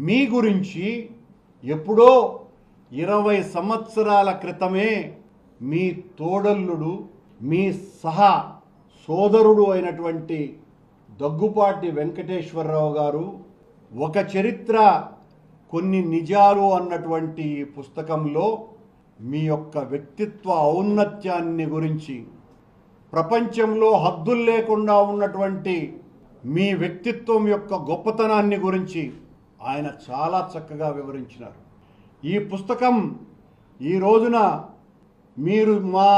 మీ గురించి ఎప్పుడో ఇరవై సంవత్సరాల క్రితమే మీ తోడల్లుడు మీ సహా సోదరుడు అయినటువంటి దగ్గుపాటి వెంకటేశ్వరరావు గారు ఒక చరిత్ర కొన్ని నిజాలు అన్నటువంటి పుస్తకంలో మీ యొక్క వ్యక్తిత్వ ఔన్నత్యాన్ని గురించి ప్రపంచంలో హద్దులు లేకుండా ఉన్నటువంటి మీ వ్యక్తిత్వం యొక్క గొప్పతనాన్ని గురించి ఆయన చాలా చక్కగా వివరించినారు. ఈ పుస్తకం ఈ రోజున మీరు మా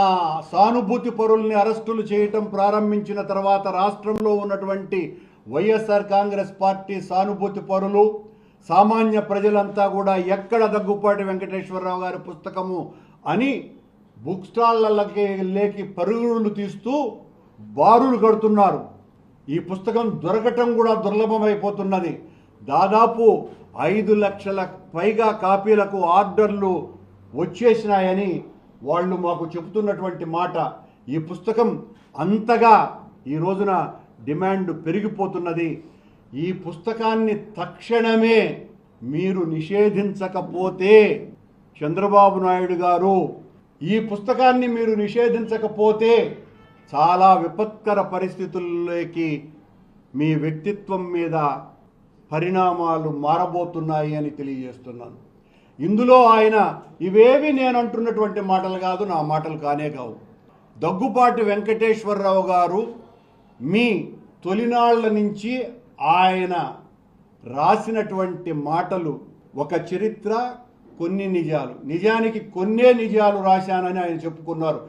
సానుభూతి పరుల్ని అరెస్టులు చేయటం ప్రారంభించిన తర్వాత రాష్ట్రంలో ఉన్నటువంటి వైఎస్ఆర్ కాంగ్రెస్ పార్టీ సానుభూతి పరులు సామాన్య ప్రజలంతా కూడా ఎక్కడ దగ్గుపాటి వెంకటేశ్వరరావు గారి పుస్తకము అని బుక్ స్టాళ్ళకి లేకి పరుగులు తీస్తూ బారులు కడుతున్నారు. ఈ పుస్తకం దొరకటం కూడా దుర్లభమైపోతున్నది. దాదాపు ఐదు లక్షల పైగా కాపీలకు ఆర్డర్లు వచ్చేసినాయని వాళ్ళు మాకు చెబుతున్నటువంటి మాట. ఈ పుస్తకం అంతగా ఈ రోజున డిమాండ్ పెరిగిపోతున్నది. ఈ పుస్తకాన్ని తక్షణమే మీరు నిషేధించకపోతే చంద్రబాబు నాయుడు గారు ఈ పుస్తకాన్ని మీరు నిషేధించకపోతే చాలా విపత్కర పరిస్థితుల్లోకి మీ వ్యక్తిత్వం మీద పరిణామాలు మారబోతున్నాయి అని తెలియజేస్తున్నాను. ఇందులో ఆయన ఇవేవి నేను అంటున్నటువంటి మాటలు కాదు నా మాటలు కానే కావు. దగ్గుపాటి వెంకటేశ్వరరావు గారు మీ తొలినాళ్ళ నుంచి ఆయన రాసినటువంటి మాటలు ఒక చరిత్ర కొన్ని నిజాలు. నిజానికి కొన్నే నిజాలు రాశానని ఆయన చెప్పుకున్నారు.